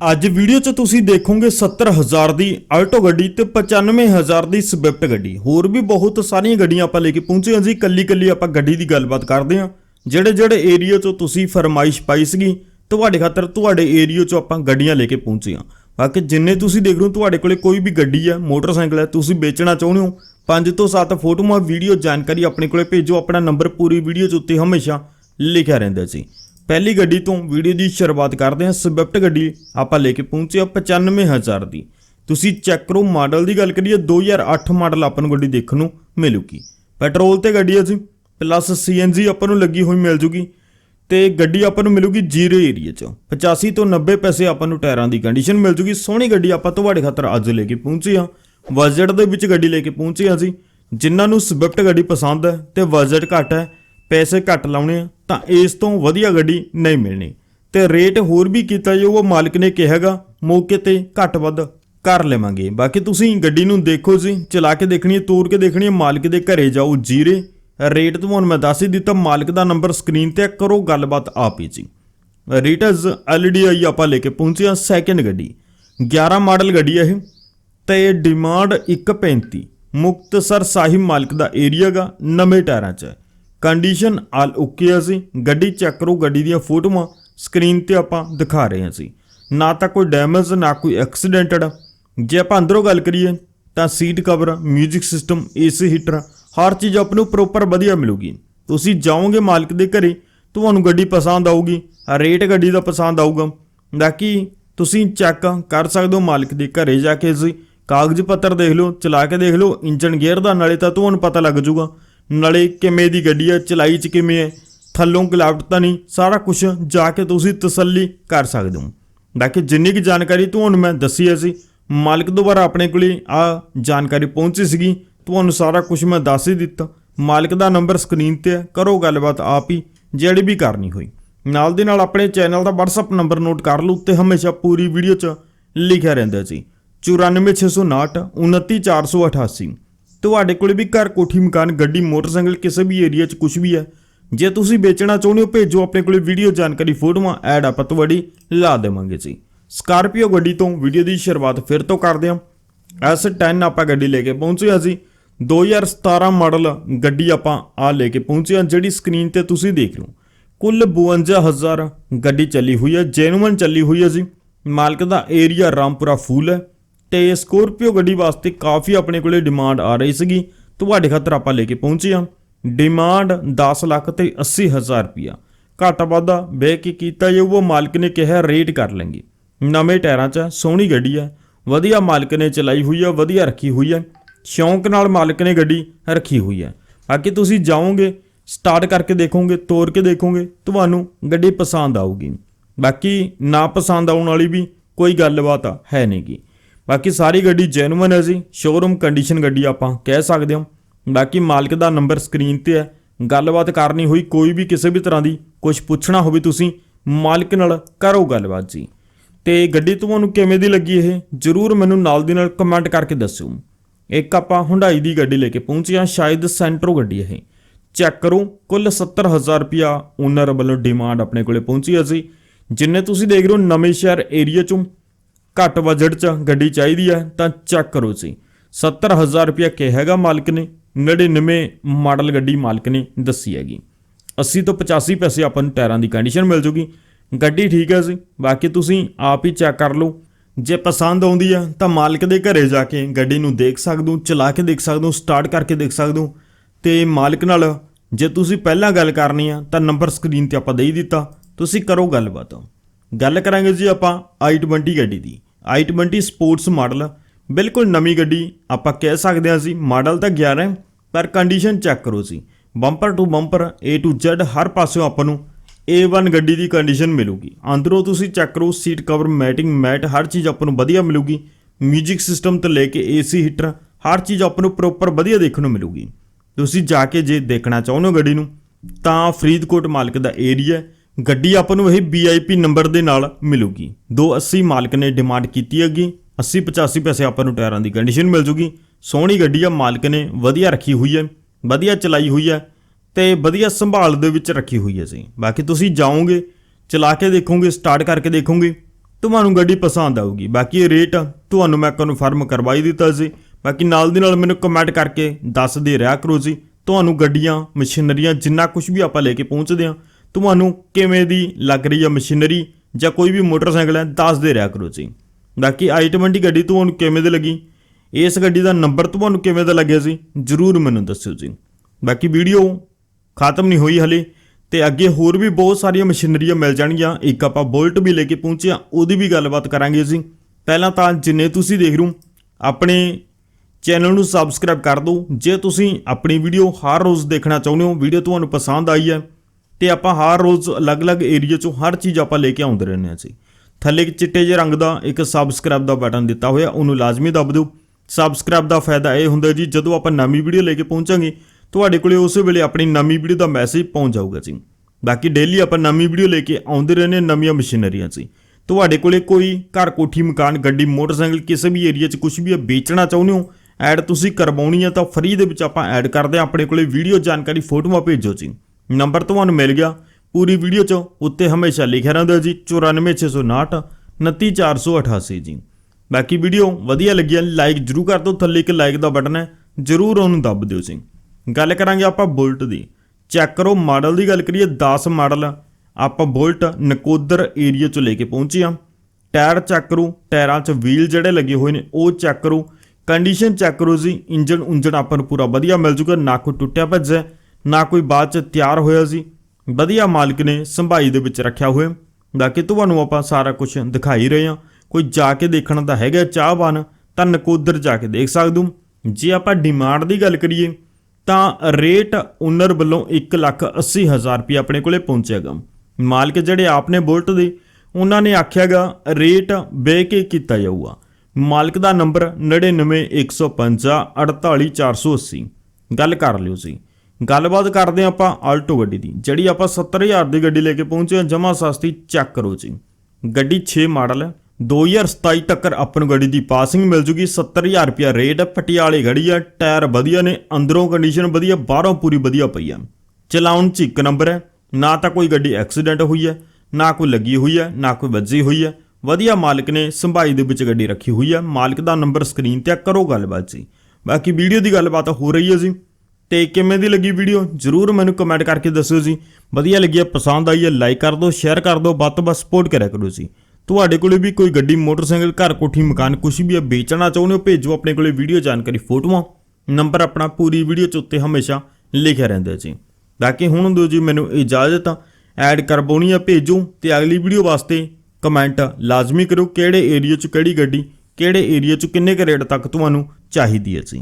ਅੱਜ ਵੀਡੀਓ 'ਚ ਤੁਸੀਂ ਦੇਖੋਗੇ 70000 ਦੀ ਆਲਟੋ ਗੱਡੀ ਤੇ 95000 ਦੀ ਸਵਿਫਟ ਗੱਡੀ। ਹੋਰ ਵੀ ਬਹੁਤ ਸਾਰੀਆਂ ਗੱਡੀਆਂ ਆਪਾਂ ਲੈ ਕੇ ਪਹੁੰਚੇ ਹਾਂ ਜੀ। ਕੱਲੀ ਕੱਲੀ ਆਪਾਂ ਗੱਡੀ ਦੀ ਗੱਲਬਾਤ ਕਰਦੇ ਹਾਂ। ਜਿਹੜੇ ਜਿਹੜੇ ਏਰੀਆ 'ਚੋਂ ਤੁਸੀਂ ਫਰਮਾਇਸ਼ ਪਾਈ ਸੀਗੀ, ਤੁਹਾਡੇ ਖਾਤਰ ਤੁਹਾਡੇ ਏਰੀਆ 'ਚੋਂ ਆਪਾਂ ਗੱਡੀਆਂ ਲੈ ਕੇ ਪਹੁੰਚੇ ਹਾਂ। ਬਾਕੀ ਜਿੰਨੇ ਤੁਸੀਂ ਦੇਖ ਰਹੇ ਹੋ, ਤੁਹਾਡੇ ਕੋਲੇ ਕੋਈ ਵੀ ਗੱਡੀ ਹੈ, ਮੋਟਰਸਾਈਕਲ ਹੈ, ਤੁਸੀਂ ਵੇਚਣਾ ਚਾਹੁੰਦੇ ਹੋ, ਪੰਜ ਤੋਂ ਸੱਤ ਫੋਟੋਆਂ, ਵੀਡੀਓ ਜਾਣਕਾਰੀ ਆਪਣੇ ਕੋਲੇ ਭੇਜੋ। ਆਪਣਾ ਨੰਬਰ ਪੂਰੀ ਵੀਡੀਓ 'ਚ ਉੱਤੇ ਹਮੇਸ਼ਾ ਲਿਖਿਆ ਰਹਿੰਦਾ ਸੀ ਪਹਿਲੀ ਗੱਡੀ ਤੋਂ ਵੀਡੀਓ ਦੀ ਸ਼ੁਰੂਆਤ ਕਰਦੇ ਹਾਂ। ਸਵਿਫਟ ਗੱਡੀ ਆਪਾਂ ਲੈ ਕੇ ਪਹੁੰਚੇ ਹਾਂ 95000 ਦੀ। ਤੁਸੀਂ ਚੈੱਕ ਕਰੋ, ਮਾਡਲ ਦੀ ਗੱਲ ਕਰੀਏ 2008 ਮਾਡਲ ਆਪਾਂ ਨੂੰ ਗੱਡੀ ਦੇਖਣ ਨੂੰ ਮਿਲੂਗੀ। ਪੈਟਰੋਲ ਤੇ ਗੱਡੀ ਹੈ ਜੀ, ਪਲੱਸ ਸੀਐਨਜੀ ਆਪਾਂ ਨੂੰ ਲੱਗੀ ਹੋਈ ਮਿਲ ਜੂਗੀ ਤੇ ਗੱਡੀ ਆਪਾਂ ਨੂੰ ਮਿਲੂਗੀ ਜ਼ੀਰੋ ਏਰੀਆ 'ਚੋਂ। 85 ਤੋਂ 90 ਪੈਸੇ ਆਪਾਂ ਨੂੰ ਟਾਇਰਾਂ ਦੀ ਕੰਡੀਸ਼ਨ ਮਿਲ ਜੂਗੀ। ਸੋਹਣੀ ਗੱਡੀ ਆਪਾਂ ਤੁਹਾਡੇ ਖਾਤਰ ਅੱਜ ਲੈ ਕੇ ਪਹੁੰਚੇ ਹਾਂ। ਬਜਟ ਦੇ ਵਿੱਚ ਗੱਡੀ ਲੈ ਕੇ ਪਹੁੰਚੇ ਹਾਂ ਜੀ। ਜਿਨ੍ਹਾਂ ਨੂੰ ਸਵਿਫਟ ਗੱਡੀ ਪਸੰਦ ਹੈ ਤੇ ਬਜਟ ਘੱਟ ਹੈ, ਪੈਸੇ ਘੱਟ ਲਾਉਣੇ ਆ। ਤਾਂ ਇਸ ਤੋਂ ਵਧੀਆ ਗੱਡੀ ਨਹੀਂ ਮਿਲਣੀ। ਤੇ ਰੇਟ ਹੋਰ ਵੀ ਕੀਤਾ ਜੋ, ਉਹ ਮਾਲਕ ਨੇ ਕਿਹਾਗਾ, ਮੌਕੇ ਤੇ ਘੱਟ ਵੱਧ ਕਰ ਲਵਾਂਗੇ। ਬਾਕੀ ਤੁਸੀਂ ਗੱਡੀ ਨੂੰ ਦੇਖੋ ਜੀ, ਚਲਾ ਕੇ ਦੇਖਣੀ ਹੈ, ਤੋਰ ਕੇ ਦੇਖਣੀ ਹੈ, ਮਾਲਕ ਦੇ ਘਰੇ ਜਾਓ, ਜੀਰੇ। ਰੇਟ ਤੁਹਾਨੂੰ ਮੈਂ ਦੱਸ ਹੀ ਦਿੱਤਾ, ਮਾਲਕ ਦਾ ਨੰਬਰ ਸਕਰੀਨ ਤੇ ਕਰੋ, ਗੱਲਬਾਤ ਆਪ ਹੀ ਜੀ। ਰੀਟਸ ਐਲਡੀ ਆਈ ਆਪਾਂ ਲੈ ਕੇ ਪਹੁੰਚੇ ਹਾਂ ਸੈਕਿੰਡ ਗੱਡੀ। 11 ਮਾਡਲ ਗੱਡੀ ਹੈ ਇਹ। ਤੇ ਡਿਮਾਂਡ 135 ਮੁਕਤਸਰ ਸਾਹਿਬ ਮਾਲਕ ਦਾ ਏਰੀਆ ਗਾ, ਨਵੇਂ ਟਾਇਰਾਂ 'ਚ। ਹੈ। ਕੰਡੀਸ਼ਨ ਆਲ ਓਕੇ ਆ ਸੀ। ਗੱਡੀ ਚੈੱਕ ਕਰੋ, ਗੱਡੀ ਦੀਆਂ ਫੋਟੋਆਂ, ਸਕਰੀਨ ਤੇ ਆਪਾਂ ਦਿਖਾ ਰਹੇ ਹਾਂ ਸੀ। ਨਾ ਤਾਂ ਕੋਈ ਡੈਮੇਜ ਨਾ ਕੋਈ ਐਕਸੀਡੈਂਟਡ ਜੇ ਆਪਾਂ ਅੰਦਰੋਂ ਗੱਲ ਕਰੀਏ, ਤਾਂ seat cover 뮤직 system AC heater ਹਰ ਚੀਜ਼ ਆਪ ਨੂੰ ਪ੍ਰੋਪਰ ਵਧੀਆ ਮਿਲੂਗੀ। ਤੁਸੀਂ ਜਾਓਗੇ ਮਾਲਕ ਦੇ ਘਰੇ, ਤੁਹਾਨੂੰ ਗੱਡੀ ਪਸੰਦ ਆਊਗੀ ਰੇਟ ਗੱਡੀ ਦਾ ਪਸੰਦ ਆਊਗਾ। ਬਾਕੀ ਤੁਸੀਂ ਚੈੱਕ ਕਰ ਸਕਦੇ ਹੋ ਮਾਲਕ ਦੇ ਘਰੇ ਜਾ ਕੇ ਤੁਸੀਂ ਕਾਗਜ਼ ਪੱਤਰ ਦੇਖ ਲਓ, ਚਲਾ ਕੇ ਦੇਖ ਲਓ ਇੰਜਨ ਗੇਅਰ ਦਾ, ਨਾਲੇ ਤਾਂ ਤੁਹਾਨੂੰ ਪਤਾ ਲੱਗ ਜਾਊਗਾ। ਨਾਲੇ ਕਿਵੇਂ ਦੀ ਗੱਡੀ ਹੈ ਚਲਾਈ ਚ ਕਿਵੇਂ ਹੈ ਥੱਲੋਂ ਗਲਾਵਟ ਤਾਂ ਨਹੀਂ, ਸਾਰਾ ਕੁਝ ਜਾ ਕੇ ਤੁਸੀਂ ਤਸੱਲੀ ਕਰ ਸਕਦੇ ਹੋ। ਬਾਕੀ ਜਿੰਨੀ ਕੁ ਜਾਣਕਾਰੀ ਤੁਹਾਨੂੰ ਮੈਂ ਦੱਸੀ ਹੈ ਸੀ, ਮਾਲਕ ਦੁਆਰਾ ਆਪਣੇ ਕੋਲੇ ਆ ਜਾਣਕਾਰੀ ਪਹੁੰਚੀ ਸੀਗੀ, ਤੁਹਾਨੂੰ ਸਾਰਾ ਕੁਝ ਮੈਂ ਦੱਸ ਹੀ ਦਿੱਤਾ। ਮਾਲਕ ਦਾ ਨੰਬਰ ਸਕਰੀਨ ਤੇ ਹੈ ਕਰੋ ਗੱਲਬਾਤ ਆਪ ਹੀ, ਜਿਹੜੀ ਵੀ ਕਰਨੀ ਹੋਈ। ਨਾਲ ਦੇ ਨਾਲ ਆਪਣੇ ਚੈਨਲ ਦਾ WhatsApp ਨੰਬਰ ਨੋਟ ਕਰ ਲਓ, ਉੱਤੇ ਹਮੇਸ਼ਾ ਪੂਰੀ ਵੀਡੀਓ 'ਚ ਲਿਖਿਆ ਰਹਿੰਦਾ ਜੀ 94659 29488 ਤੁਹਾਡੇ ਕੋਲ ਵੀ ਘਰ ਕੋਠੀ ਮਕਾਨ, ਗੱਡੀ, ਮੋਟਰਸਾਈਕਲ, ਕਿਸੇ ਵੀ ਏਰੀਆ 'ਚ ਕੁਝ ਵੀ ਹੈ। ਜੇ ਤੁਸੀਂ ਵੇਚਣਾ ਚਾਹੁੰਦੇ ਹੋ, ਭੇਜੋ ਆਪਣੇ ਕੋਲੇ ਵੀਡੀਓ ਜਾਣਕਾਰੀ ਫੋਟੋਆਂ ਐਡ ਆਪਾਂ ਤੁਹਾਡੀ ਲਾ ਦੇਵਾਂਗੇ ਜੀ। ਸਕਾਰਪੀਓ ਗੱਡੀ ਤੋਂ ਵੀਡੀਓ ਦੀ ਸ਼ੁਰੂਆਤ ਫਿਰ ਤੋਂ ਕਰਦੇ ਹਾਂ। S10 ਆਪਾਂ ਗੱਡੀ ਲੈ ਕੇ ਪਹੁੰਚੇ ਹਾਂ ਜੀ। 2017 ਮਾਡਲ ਗੱਡੀ ਆਪਾਂ ਆ ਲੈ ਕੇ ਪਹੁੰਚੇ ਹਾਂ, ਜਿਹੜੀ ਸਕਰੀਨ ਤੇ ਤੁਸੀਂ ਦੇਖ ਲਓ। ਹੋ ਕੁੱਲ 52000 ਗੱਡੀ ਚੱਲੀ ਹੋਈ ਹੈ ਜੈਨੂਅਨ ਚੱਲੀ ਹੋਈ ਹੈ ਜੀ। ਮਾਲਕ ਦਾ ਏਰੀਆ ਰਾਮਪੁਰਾ ਫੂਲ ਹੈ। ਤੇ ਸਕੋਰਪੀਓ ਗੱਡੀ ਵਾਸਤੇ ਕਾਫੀ ਆਪਣੇ ਕੋਲੇ ਡਿਮਾਂਡ ਆ ਰਹੀ ਸੀਗੀ। ਤੁਹਾਡੇ ਖਾਤਰ ਆਪਾਂ ਲੈ ਕੇ ਪਹੁੰਚੇ ਹਾਂ। ਡਿਮਾਂਡ 10 ਲੱਖ ਤੇ 80000 ਰੁਪਿਆ ਘਾਟਾ ਵਾਧਾ ਬਹਿ ਕੇ ਕੀਤਾ ਜੇ ਉਹ ਮਾਲਕ ਨੇ ਕਿਹਾ ਰੇਟ ਕਰ ਲੈਣਗੇ ਨਵੇਂ ਟਾਇਰਾਂ 'ਚ ਹੈ, ਸੋਹਣੀ ਗੱਡੀ ਹੈ। ਵਧੀਆ ਮਾਲਕ ਨੇ ਚਲਾਈ ਹੋਈ ਹੈ ਵਧੀਆ ਰੱਖੀ ਹੋਈ ਹੈ। ਸ਼ੌਂਕ ਨਾਲ ਮਾਲਕ ਨੇ ਗੱਡੀ ਰੱਖੀ ਹੋਈ ਹੈ। ਬਾਕੀ ਤੁਸੀਂ ਜਾਓਗੇ ਸਟਾਰਟ ਕਰਕੇ ਦੇਖੋਗੇ ਤੋੜ ਕੇ ਦੇਖੋਗੇ ਤੁਹਾਨੂੰ ਗੱਡੀ ਪਸੰਦ ਆਊਗੀ। ਬਾਕੀ ਨਾ ਪਸੰਦ ਆਉਣ ਵਾਲੀ ਵੀ ਕੋਈ ਗੱਲਬਾਤ ਹੈ ਨਹੀਂਗੀ ਬਾਕੀ ਸਾਰੀ ਗੱਡੀ ਜੈਨੂਇਨ ਹੈ ਜੀ ਸ਼ੋਰੂਮ ਕੰਡੀਸ਼ਨ ਗੱਡੀ ਆਪਾਂ ਕਹਿ ਸਕਦੇ ਹਾਂ। ਬਾਕੀ ਮਾਲਕ ਦਾ ਨੰਬਰ ਸਕਰੀਨ ਤੇ ਹੈ, ਗੱਲਬਾਤ ਕਰਨੀ ਹੋਈ ਕੋਈ ਵੀ ਕਿਸੇ ਵੀ ਤਰ੍ਹਾਂ ਦੀ ਕੁਝ ਪੁੱਛਣਾ ਹੋਵੇ ਤੁਸੀਂ, ਮਾਲਕ ਨਾਲ ਕਰੋ ਗੱਲਬਾਤ ਜੀ। ਤੇ ਗੱਡੀ ਤੁਹਾਨੂੰ ਕਿਵੇਂ ਦੀ ਲੱਗੀ ਇਹ, ਜਰੂਰ ਮੈਨੂੰ ਨਾਲ ਦੀ ਨਾਲ ਕਮੈਂਟ ਕਰਕੇ ਦੱਸਿਓ। ਇੱਕ ਆਪਾਂ ਹੁੰਡਾਈ ਦੀ ਗੱਡੀ ਲੈ ਕੇ ਪਹੁੰਚੇ ਹਾਂ, ਸ਼ਾਇਦ ਸੈਂਟਰੋ ਗੱਡੀ ਇਹ। ਚੈੱਕ ਕਰੋ, ਕੁੱਲ 70000 ਰੁਪਿਆ ਓਨਰ ਵੱਲੋਂ ਡਿਮਾਂਡ ਆਪਣੇ ਕੋਲੇ ਪਹੁੰਚੀ ਹੈ ਜੀ। ਜਿੰਨੇ ਤੁਸੀਂ ਦੇਖ ਰਹੇ ਹੋ ਨਵੇਂ ਸ਼ਹਿਰ ਏਰੀਆ ਚੋਂ ਘੱਟ ਬਜਟ 'ਚ ਗੱਡੀ ਚਾਹੀਦੀ ਹੈ, ਤਾਂ ਚੈੱਕ ਕਰੋ ਜੀ। 70000 ਰੁਪਿਆ ਕਿਹਾਗਾ ਮਾਲਕ ਨੇ 99 ਮਾਡਲ ਗੱਡੀ ਮਾਲਕ ਨੇ ਦੱਸੀ ਹੈਗੀ। 80 ਤੋਂ 85 ਪੈਸੇ ਆਪਾਂ ਨੂੰ ਟਾਇਰਾਂ ਦੀ ਕੰਡੀਸ਼ਨ ਮਿਲ ਜੂਗੀ। ਗੱਡੀ ਠੀਕ ਹੈ ਜੀ, ਬਾਕੀ ਤੁਸੀਂ ਆਪ ਹੀ ਚੈੱਕ ਕਰ ਲਓ। ਜੇ ਪਸੰਦ ਆਉਂਦੀ ਹੈ, ਤਾਂ ਮਾਲਕ ਦੇ ਘਰੇ ਜਾ ਕੇ ਗੱਡੀ ਨੂੰ ਦੇਖ ਸਕਦੇ ਹੋ, ਚਲਾ ਕੇ ਦੇਖ ਸਕਦੇ ਹੋ ਸਟਾਰਟ ਕਰਕੇ ਦੇਖ ਸਕਦੇ ਹੋ। ਤੇ ਮਾਲਕ ਨਾਲ ਜੇ ਤੁਸੀਂ ਪਹਿਲਾਂ ਗੱਲ ਕਰਨੀ ਆ, ਤਾਂ ਨੰਬਰ ਸਕਰੀਨ ਤੇ ਆਪਾਂ ਦੇ ਦਿੱਤਾ। ਤੁਸੀਂ ਕਰੋ ਗੱਲਬਾਤ। ਗੱਲ ਕਰਾਂਗੇ ਜੀ ਆਪਾਂ i20 ਗੱਡੀ ਦੀ। I20 sports model. ਬਿਲਕੁਲ ਨਵੀਂ ਗੱਡੀ, ਆਪਾਂ ਕਹਿ ਸਕਦੇ ਹਾਂ ਸੀ ਮਾਡਲ ਤਾਂ 11 ਹੈ ਪਰ ਕੰਡੀਸ਼ਨ ਚੈੱਕ ਕਰੋ ਸੀ bumper to bumper A to Z, ਹਰ ਪਾਸਿਓਂ ਆਪਾਂ ਨੂੰ A1 ਗੱਡੀ ਦੀ ਕੰਡੀਸ਼ਨ ਮਿਲੂਗੀ। ਅੰਦਰੋਂ ਤੁਸੀਂ ਚੈੱਕ ਕਰੋ ਸੀਟ ਕਵਰ ਮੈਟਿੰਗ ਮੈਟ ਹਰ ਚੀਜ਼ ਆਪਾਂ ਨੂੰ ਵਧੀਆ ਮਿਲੂਗੀ। 뮤직 ਸਿਸਟਮ ਤੋਂ ਲੈ ਕੇ AC ਹੀਟਰ ਹਰ ਚੀਜ਼ ਆਪਾਂ ਨੂੰ ਪ੍ਰੋਪਰ ਵਧੀਆ ਦੇਖਣ ਨੂੰ ਮਿਲੂਗੀ। ਤੁਸੀਂ ਜਾ ਕੇ ਜੇ ਦੇਖਣਾ ਚਾਹੁੰਦੇ ਹੋ ਗੱਡੀ ਨੂੰ, ਤਾਂ ਫਰੀਦਕੋਟ ਮਾਲਕ ਦਾ ਏਰੀਆ ਗੱਡੀ ਆਪਾਂ ਨੂੰ ਇਹ VIP ਨੰਬਰ ਦੇ ਨਾਲ ਮਿਲੂਗੀ। 280 ਮਾਲਕ ਨੇ ਡਿਮਾਂਡ ਕੀਤੀ ਹੈਗੀ 80 85 ਪੈਸੇ ਆਪਾਂ ਨੂੰ ਟਾਇਰਾਂ ਦੀ ਕੰਡੀਸ਼ਨ ਮਿਲ ਜੂਗੀ। ਸੋਹਣੀ ਗੱਡੀ ਆ, ਮਾਲਕ ਨੇ ਵਧੀਆ ਰੱਖੀ ਹੋਈ ਹੈ, ਵਧੀਆ ਚਲਾਈ ਹੋਈ ਹੈ ਤੇ ਵਧੀਆ ਸੰਭਾਲ ਦੇ ਵਿੱਚ ਰੱਖੀ ਹੋਈ ਹੈ ਜੀ। ਬਾਕੀ ਤੁਸੀਂ ਜਾਓਗੇ, ਚਲਾ ਕੇ ਦੇਖੋਗੇ ਸਟਾਰਟ ਕਰਕੇ ਦੇਖੋਗੇ, ਤੁਹਾਨੂੰ ਗੱਡੀ ਪਸੰਦ ਆਊਗੀ। ਬਾਕੀ ਇਹ ਰੇਟ ਤੁਹਾਨੂੰ ਮੈਂ ਕਨਫਰਮ ਕਰਵਾਈ ਦਿੱਤਾ ਸੀ ਬਾਕੀ ਨਾਲ ਦੀ ਨਾਲ ਮੈਨੂੰ ਕਮੈਂਟ ਕਰਕੇ ਦੱਸ ਦੇ ਰਿਹਾ ਕਰੋ ਜੀ। ਤੁਹਾਨੂੰ ਗੱਡੀਆਂ ਮਸ਼ੀਨਰੀਆਂ ਜਿੰਨਾ ਕੁਝ ਵੀ ਆਪਾਂ ਲੈ ਕੇ ਪਹੁੰਚਦੇ ਹਾਂ ਤੁਹਾਨੂੰ ਕਿਵੇਂ ਦੀ ਲੱਗ ਰਹੀ ਹੈ ਮਸ਼ੀਨਰੀ ਜਾਂ ਕੋਈ ਵੀ ਮੋਟਰਸਾਈਕਲ ਹੈ ਦੱਸਦੇ ਰਿਹਾ ਕਰੋ ਜੀ। ਬਾਕੀ i20 ਗੱਡੀ ਤੁਹਾਨੂੰ ਕਿਵੇਂ ਦੀ ਲੱਗੀ? ਇਸ ਗੱਡੀ ਦਾ ਨੰਬਰ ਤੁਹਾਨੂੰ ਕਿਵੇਂ ਦਾ ਲੱਗਿਆ ਸੀ? ਜਰੂਰ ਮੈਨੂੰ ਦੱਸਿਓ ਜੀ। ਬਾਕੀ ਵੀਡੀਓ ਖਤਮ ਨਹੀਂ ਹੋਈ ਹਲੇ ਤੇ ਅੱਗੇ ਹੋਰ ਵੀ ਬਹੁਤ ਸਾਰੀਆਂ ਮਸ਼ੀਨਰੀਆਂ ਮਿਲ ਜਾਣਗੀਆਂ। ਇੱਕ ਆਪਾਂ ਬੁਲਟ ਵੀ ਲੈ ਕੇ ਪਹੁੰਚੇ ਹਾਂ, ਉਹਦੀ ਵੀ ਗੱਲਬਾਤ ਕਰਾਂਗੇ ਅਸੀਂ ਪਹਿਲਾਂ ਤਾਂ ਜਿੰਨੇ ਤੁਸੀਂ ਦੇਖ ਰਹੇ ਹੋ, ਆਪਣੇ ਚੈਨਲ ਨੂੰ ਸਬਸਕ੍ਰਾਈਬ ਕਰ ਦਿਓ। ਜੇ ਤੁਸੀਂ ਆਪਣੀ ਵੀਡੀਓ ਹਰ ਰੋਜ਼ ਦੇਖਣਾ ਚਾਹੁੰਦੇ ਹੋ, ਵੀਡੀਓ ਤੁਹਾਨੂੰ ਪਸੰਦ ਆਈ ਹੈ ਤੇ ਆਪਾਂ ਹਰ ਰੋਜ਼ ਅਲੱਗ-ਅਲੱਗ ਏਰੀਆ 'ਚੋਂ ਹਰ ਚੀਜ਼ ਆਪਾਂ ਲੈ ਕੇ ਆਉਂਦੇ ਰਹਿੰਦੇ ਹਾਂ ਜੀ ਥੱਲੇ ਇੱਕ ਚਿੱਟੇ ਜਿਹੇ ਰੰਗ ਦਾ ਇੱਕ ਸਬਸਕ੍ਰਾਈਬ ਦਾ ਬਟਨ ਦਿੱਤਾ ਹੋਇਆ, ਉਹਨੂੰ ਲਾਜ਼ਮੀ ਦਬ ਦਿਓ। ਸਬਸਕ੍ਰਾਈਬ ਦਾ ਫਾਇਦਾ ਇਹ ਹੁੰਦਾ ਜੀ, ਜਦੋਂ ਆਪਾਂ ਨਵੀਂ ਵੀਡੀਓ ਲੈ ਕੇ ਪਹੁੰਚਾਂਗੇ, ਤੁਹਾਡੇ ਕੋਲੇ ਉਸੇ ਵੇਲੇ ਆਪਣੀ ਨਵੀਂ ਵੀਡੀਓ ਦਾ ਮੈਸੇਜ ਪਹੁੰਚ ਜਾਊਗਾ ਜੀ। ਬਾਕੀ ਡੇਲੀ ਆਪਾਂ ਨਵੀਂ ਵੀਡੀਓ ਲੈ ਕੇ ਆਉਂਦੇ ਰਹਿੰਦੇ ਹਾਂ, ਨਵੀਆਂ ਮਸ਼ੀਨਰੀਆਂ 'ਚ ਤੁਹਾਡੇ ਕੋਲੇ ਕੋਈ ਘਰ ਕੋਠੀ, ਮਕਾਨ, ਗੱਡੀ, ਮੋਟਰਸਾਈਕਲ, ਕਿਸੇ ਵੀ ਏਰੀਆ 'ਚ ਕੁਝ ਵੀ ਵੇਚਣਾ ਚਾਹੁੰਦੇ ਹੋ ਐਡ ਤੁਸੀਂ ਕਰਵਾਉਣੀ ਹੈ ਤਾਂ ਫ੍ਰੀ ਦੇ ਵਿੱਚ ਆਪਾਂ ਐਡ ਕਰਦੇ ਹਾਂ। ਆਪਣੇ ਕੋਲੇ ਵੀਡੀਓ ਜਾਣਕਾਰੀ, ਫੋਟੋਆਂ ਭੇਜੋ ਜੀ। ਨੰਬਰ ਤੁਹਾਨੂੰ ਮਿਲ ਗਿਆ। ਪੂਰੀ ਵੀਡੀਓ 'ਚ ਉੱਤੇ ਹਮੇਸ਼ਾ ਲਿਖਿਆ ਰਹਿੰਦਾ ਜੀ 94659 29488 ਜੀ। ਬਾਕੀ ਵੀਡੀਓ ਵਧੀਆ ਲੱਗੀ ਲਾਈਕ ਜਰੂਰ ਕਰ ਦਿਓ, ਥੱਲੇ ਇੱਕ ਲਾਈਕ ਦਾ ਬਟਨ ਹੈ, ਜਰੂਰ ਉਹਨੂੰ ਦੱਬ ਦਿਓ ਜੀ। ਗੱਲ ਕਰਾਂਗੇ ਆਪਾਂ ਬੁਲਟ ਦੀ। ਚੈੱਕ ਕਰੋ, ਮਾਡਲ ਦੀ ਗੱਲ ਕਰੀਏ 10 ਮਾਡਲ ਆਪਾਂ ਬੁਲਟ ਨਕੋਦਰ ਏਰੀਆ ਚੋਂ ਲੈ ਕੇ ਪਹੁੰਚੇ ਆ। ਟਾਇਰ ਚੈੱਕ ਕਰੋ, ਟਾਇਰਾਂ 'ਚ ਵੀਲ ਜਿਹੜੇ ਲੱਗੇ ਹੋਏ ਨੇ, ਉਹ ਚੈੱਕ ਕਰੋ। ਕੰਡੀਸ਼ਨ ਚੈੱਕ ਕਰੋ ਜੀ ਇੰਜਨ ਉਂਜਨ ਆਪਾਂ ਨੂੰ ਪੂਰਾ ਵਧੀਆ ਮਿਲ ਜੂਗਾ ਨਾ ਕੋਈ ਟੁੱਟਿਆ ਭੱਜਿਆ। ਨਾ ਕੋਈ ਬਾਅਦ 'ਚ ਤਿਆਰ ਹੋਇਆ ਸੀ। ਵਧੀਆ ਮਾਲਕ ਨੇ ਸੰਭਾਈ ਦੇ ਵਿੱਚ ਰੱਖਿਆ ਹੋਇਆ। ਬਾਕੀ ਤੁਹਾਨੂੰ ਆਪਾਂ ਸਾਰਾ ਕੁਝ ਦਿਖਾਈ ਰਹੇ ਹਾਂ। ਕੋਈ ਜਾ ਕੇ ਦੇਖਣ ਦਾ ਹੈਗਾ ਚਾਹਵਾਨ, ਤਾਂ ਨਕੋਦਰ ਜਾ ਕੇ ਦੇਖ ਸਕਦੇ। ਹੋ ਜੇ ਆਪਾਂ ਡਿਮਾਂਡ ਦੀ ਗੱਲ ਕਰੀਏ, ਤਾਂ ਰੇਟ ਓਨਰ ਵੱਲੋਂ 180000 ਰੁਪਏ ਆਪਣੇ ਕੋਲੇ ਪਹੁੰਚੇਗਾ ਮਾਲਕ ਜਿਹੜੇ ਆਪਨੇ ਬੁਲਟ ਦੇ, ਉਹਨਾਂ ਨੇ ਆਖਿਆਗਾ ਰੇਟ ਬੇ ਕੇ ਕੀਤਾ ਜਾਊਗਾ। ਮਾਲਕ ਦਾ ਨੰਬਰ 9915548480 ਗੱਲ ਕਰ ਲਿਓ ਜੀ ਗੱਲਬਾਤ ਕਰਦੇ ਹਾਂ ਆਪਾਂ ਆਲਟੋ ਗੱਡੀ ਦੀ ਜਿਹੜੀ ਆਪਾਂ 70000 ਦੀ ਗੱਡੀ ਲੈ ਕੇ ਪਹੁੰਚੇ ਹਾਂ ਜਮਾ ਸਸਤੀ ਚੈੱਕ ਕਰੋ ਜੀ। ਗੱਡੀ 6 ਮਾਡਲ ਹੈ 2027 ਤੱਕ ਆਪਾਂ ਨੂੰ ਗੱਡੀ ਦੀ ਪਾਸਿੰਗ ਮਿਲ ਜੂਗੀ 70000 ਰੁਪਿਆ ਰੇਟ ਹੈ ਪਟਿਆਲੇ ਗੱਡੀ ਹੈ ਟਾਇਰ ਵਧੀਆ ਨੇ ਅੰਦਰੋਂ ਕੰਡੀਸ਼ਨ ਵਧੀਆ ਬਾਹਰੋਂ ਪੂਰੀ ਵਧੀਆ ਪਈ ਆ ਚਲਾਉਣ ਚ ਇੱਕ ਨੰਬਰ ਹੈ ਨਾ ਤਾਂ ਕੋਈ ਗੱਡੀ ਐਕਸੀਡੈਂਟ ਹੋਈ ਹੈ ਨਾ ਕੋਈ ਲੱਗੀ ਹੋਈ ਹੈ ਨਾ ਕੋਈ ਵੱਜੀ ਹੋਈ ਹੈ। ਵਧੀਆ ਮਾਲਕ ਨੇ ਸੰਭਾਈ ਦੇ ਵਿੱਚ ਗੱਡੀ ਰੱਖੀ ਹੋਈ ਹੈ ਮਾਲਕ ਦਾ ਨੰਬਰ ਸਕਰੀਨ ਤੇ ਆ, ਕਰੋ ਗੱਲਬਾਤ ਜੀ। ਬਾਕੀ ਵੀਡੀਓ ਦੀ ਗੱਲਬਾਤ ਹੋ ਰਹੀ ਹੈ ਜੀ। ਤੇ ਕਿਵੇਂ ਦੀ ਲੱਗੀ ਵੀਡੀਓ ਜਰੂਰ ਮੈਨੂੰ ਕਮੈਂਟ ਕਰਕੇ ਦੱਸਿਓ ਜੀ। ਵਧੀਆ ਲੱਗੀ ਹੈ, ਪਸੰਦ ਆਈ ਹੈ ਲਾਈਕ ਕਰ ਦਿਓ ਸ਼ੇਅਰ ਕਰ ਦਿਓ, ਵੱਧ ਤੋਂ ਵੱਧ ਸਪੋਰਟ ਕਰਿਆ ਕਰੋ ਜੀ। ਤੁਹਾਡੇ ਕੋਲੇ ਵੀ ਕੋਈ ਗੱਡੀ, ਮੋਟਰਸਾਈਕਲ, ਘਰ ਕੋਠੀ, ਮਕਾਨ ਕੁਝ ਵੀ ਹੈ, ਵੇਚਣਾ ਚਾਹੁੰਦੇ ਹੋ, ਭੇਜੋ ਆਪਣੇ ਕੋਲੇ ਵੀਡੀਓ ਜਾਣਕਾਰੀ ਫੋਟੋਆਂ। ਨੰਬਰ ਆਪਣਾ ਪੂਰੀ ਵੀਡੀਓ ਚ ਉੱਤੇ ਹਮੇਸ਼ਾ ਲਿਖਿਆ ਰਹਿੰਦਾ ਜੀ। ਬਾਕੀ ਹੁਣ ਦਿਓ ਜੀ ਮੈਨੂੰ ਇਜਾਜ਼ਤ ਐਡ ਕਰਵਾਉਣੀ ਆ ਭੇਜੋ ਤੇ ਅਗਲੀ ਵੀਡੀਓ ਵਾਸਤੇ ਕਮੈਂਟ ਲਾਜ਼ਮੀ ਕਰੋ ਕਿਹੜੇ ਏਰੀਆ ਚ ਕਿਹੜੀ ਗੱਡੀ, ਕਿਹੜੇ ਏਰੀਆ ਚ ਕਿੰਨੇ ਕੁ ਰੇਟ ਤੱਕ ਤੁਹਾਨੂੰ ਚਾਹੀਦੀ ਹੈ ਜੀ।